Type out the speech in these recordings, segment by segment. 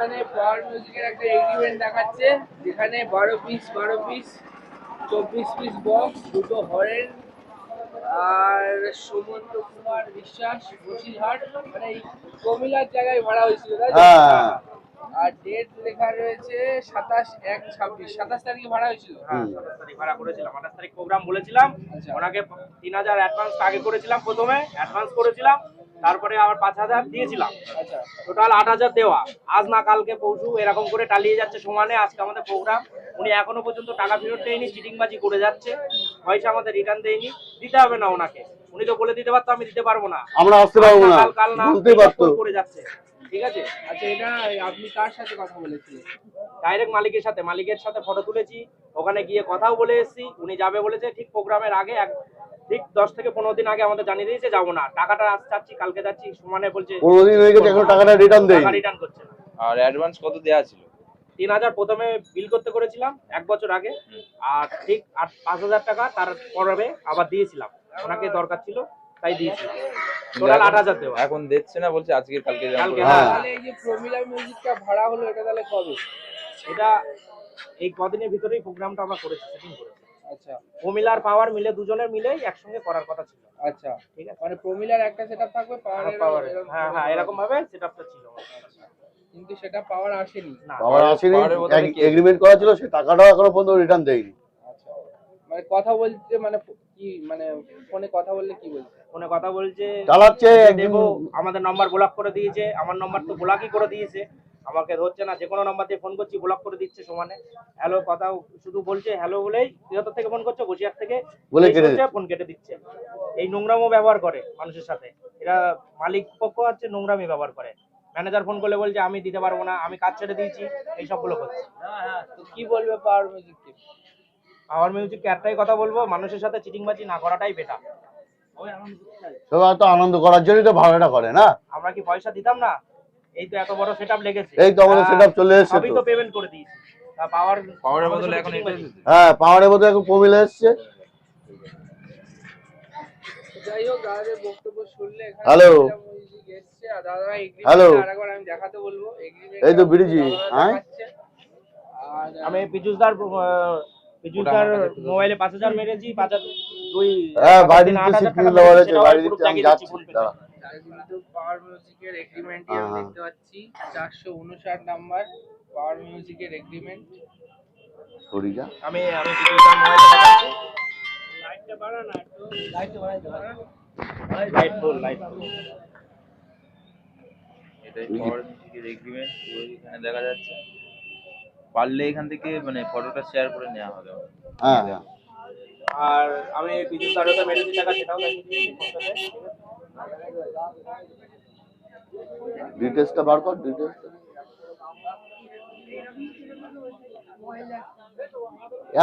এখানে পাওয়ার মিউজিকের একটা এগ্রিমেন্ট দেখাচ্ছে যেখানে বারো পিস বারো পিস চব্বিশ পিস বক্স দুটো হরেন আর সুমন্ত কুমার বিশ্বাস বসিরহাট মানে এই কমিলার জায়গায় ভাড়া হয়েছিল তাই হ্যাঁ। আর ডেট লেখা রয়েছে সাতাশ এক ছাব্বিশ সাতাশ তারিখে ভাড়া হয়েছিল। হ্যাঁ সাতাশ তারিখ ভাড়া করেছিলাম আঠাশ তারিখ প্রোগ্রাম বলেছিলাম আচ্ছা। ওনাকে তিন হাজার অ্যাডভান্স আগে করেছিলাম প্রথমে অ্যাডভান্স করেছিলাম তারপরে আবার পাঁচ হাজার দিয়েছিলাম। আচ্ছা। টোটাল আট হাজার দেওয়া। আজ না কালকে পরশু এরকম করে টালিয়ে যাচ্ছে সমানে। আজকে আমাদের প্রোগ্রাম উনি এখনও পর্যন্ত টাকা ফেরত দেয়নি চিটিংবাজি করে যাচ্ছে। পয়সা আমাদের রিটার্ন দেয়নি। দিতে হবে না ওনাকে। উনি তো বলে দিতে পারতো আমি দিতে পারব না। আমরা আসতে পারব না। কাল কাল না। করে যাচ্ছে। ঠিক আছে? আচ্ছা এটা আপনি কার সাথে কথা বলেছিলেন? ডাইরেক্ট মালিকের সাথে। মালিকের সাথে ফটো তুলেছি। ওখানে গিয়ে কথাও বলে এসেছি। উনি যাবে বলেছে ঠিক প্রোগ্রামের আগে এক ঠিক দশ থেকে পনেরো দিন আগে আমাদের জানিয়ে দিয়েছে যাব না। টাকাটা আজ চাচ্ছি কালকে যাচ্ছি সমানে বলছে পনেরো দিন হয়ে গেছে এখনও টাকাটা রিটার্ন দেয় রিটার্ন করছে না। আর অ্যাডভান্স কত দেওয়া ছিল? তিন হাজার প্রথমে বিল করতে করেছিলাম এক বছর আগে। আর ঠিক আট পাঁচ হাজার টাকা তার পরে আবার দিয়েছিলাম। ওনাকে দরকার ছিল তাই দিয়েছিলাম। টোটাল আট হাজার দেওয়া। এখন দিচ্ছে না বলছে আজকে কালকে কালকে, এই যে প্রমিলা মিউজিকটা ভাড়া হলো এটা তাহলে কবে? এটা এই কদিনের ভিতরেই প্রোগ্রামটা আমরা করেছি সেটিং করেছি। আচ্ছা। প্রমিলার পাওয়ার মিলে দুজনের মিলেই একসঙ্গে করার কথা ছিল। আচ্ছা। ঠিক আছে? মানে প্রমিলার একটা সেটআপ থাকবে পাওয়ারের পাওয়ারে হ্যাঁ হ্যাঁ এরকম ভাবে সেটআপটা ছিল। কিন্তু সেটা পাওয়ার আসেনি। না আবার আসেনি? এগ্রিমেন্ট করা ছিল সে টাকাটাও এখনও পর্যন্ত রিটার্ন দেয়নি। আচ্ছা। মানে কথা বলতে মানে কি মানে ফোনে কথা বললে কি বলছে? ফোনে কথা বলছে চালাচ্ছে আমাদের নম্বর ব্লক করে দিয়েছে আমার নম্বর তো ব্লকই করে দিয়েছে। আমাকে ধরছে না যে কোনো নম্বর দিয়ে ফোন করছি ব্লক করে দিচ্ছে সমানে। হ্যালো কথাও শুধু বলছে হ্যালো বলেই বৃহত্তর থেকে ফোন করছে বসিয়ার থেকে বলে ফোন কেটে দিচ্ছে। এই নোংরামও ব্যবহার করে মানুষের সাথে। এরা মালিক পক্ষ হচ্ছে নোংরামি ব্যবহার করে। ম্যানেজার ফোন করলে বলছে আমি দিতে পারব না আমি কাজ ছেড়ে দিয়েছি। এই সবগুলো করছে তো কি বলবে পাওয়ার মিউজিককে আমার মিউজিক একটাই কথা বলব মানুষের সাথে চিটিংবাজি না করাটাই বেটার সবাই তো আনন্দ করার জন্যই তো ভাড়াটা করে না? আমরা কি পয়সা দিতাম না? এই তো এত বড় সেটআপ লেগেছে। এই তো আমাদের সেটআপ চলে এসেছে সবই তো পেমেন্ট করে দিয়েছি। পাওয়ার পাওয়ারের বদলে এখন এটা। হ্যাঁ পাওয়ারের মধ্যে এখন প্রমিলা এসছে। যাই হোক দাদাদের বক্তব্য শুনলে এসছে আর দাদারা আরেকবার আমি দেখাতে বলব। এই তো বিরিজি, হ্যাঁ? আর আমি পীযুষদার পীযুষদার মোবাইলে পাঁচ হাজার মেরেছি পাঁচ হাজার দুই হ্যাঁ বাড়ি দিন দিতে সিকিউর বাড়ি দিতে আমি যাচ্ছি দাঁড়া। তার কিন্তু পাওয়ার মিউজিকের এগ্রিমেন্টই আমি। দেখতে পাচ্ছি। চারশো উনষাট নাম্বার পাওয়ার মিউজিকের এগ্রিমেন্ট সরি যা আমি আমি মোবাইলে লাইটটা বাড়া না একটু। লাইটটা বাড়াই লাইট ফুল লাইট ফুল এটাই পাওয়ার মিউজিকের এগ্রিমেন্ট এখানে দেখা যাচ্ছে। পারলে এখান থেকে মানে ফটোটা শেয়ার করে নেওয়া হবে। হ্যাঁ। আর আমি পীযুষদার ওটা মেরেছি টাকা সেটাও দেখিয়ে দিয়েছি? ডিটেলসটা বার কর ডিটেলসটা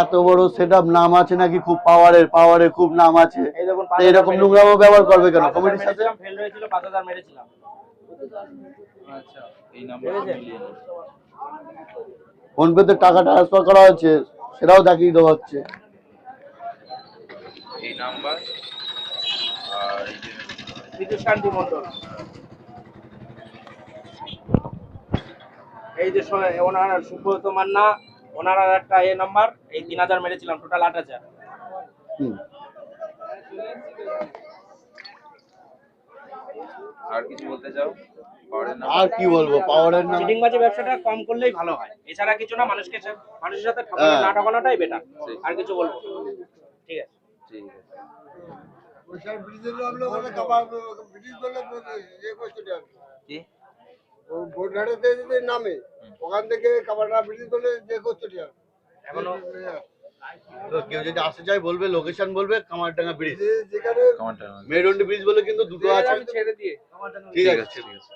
এত বড় সেটআপ নাম আছে নাকি? খুব পাওয়ারের পাওয়ারে খুব নাম আছে। এরকম নোংরামো ব্যবহার করবে কেন? কমিটির সাথে? ফেল হয়েছিল মেরেছিলাম। আচ্ছা এই নাম্বারটা ফোন পেতে টাকা ট্রান্সফার করা হচ্ছে সেটাও দেখিয়ে দেওয়া হচ্ছে। এই নাম্বার আর এই যে বিদ্যুৎ শান্তি মন্ডল। এই যে ওনার সুব্রত মান্না ওনার আর একটা এ নাম্বার এই তিন হাজার মেরেছিলাম টোটাল আট হাজার। আর কিছু বলতে চাও? আর কি বলব পাওয়ারের নাম? চিটিংবাজি ব্যবসাটা কম করলেই ভালো হয়। এছাড়া কিছু না মানুষকে মানুষের সাথে ঠকানো হ্যাঁ। না ঠকানোটাই বেটার আর কিছু বলব? ঠিক আছে। ঠিক আছে। কি? নামে। ওখান থেকে কাবাডা বলে যে করছে এখনও? তো কেউ যদি আসতে চায় বলবে লোকেশন বলবে কামারডাঙ্গা ব্রিজ যেখানে মেরুন্ডি ব্রিজ বলে কিন্তু দুটো আছে। ছেড়ে দিয়ে। ঠিক আছে ঠিক আছে।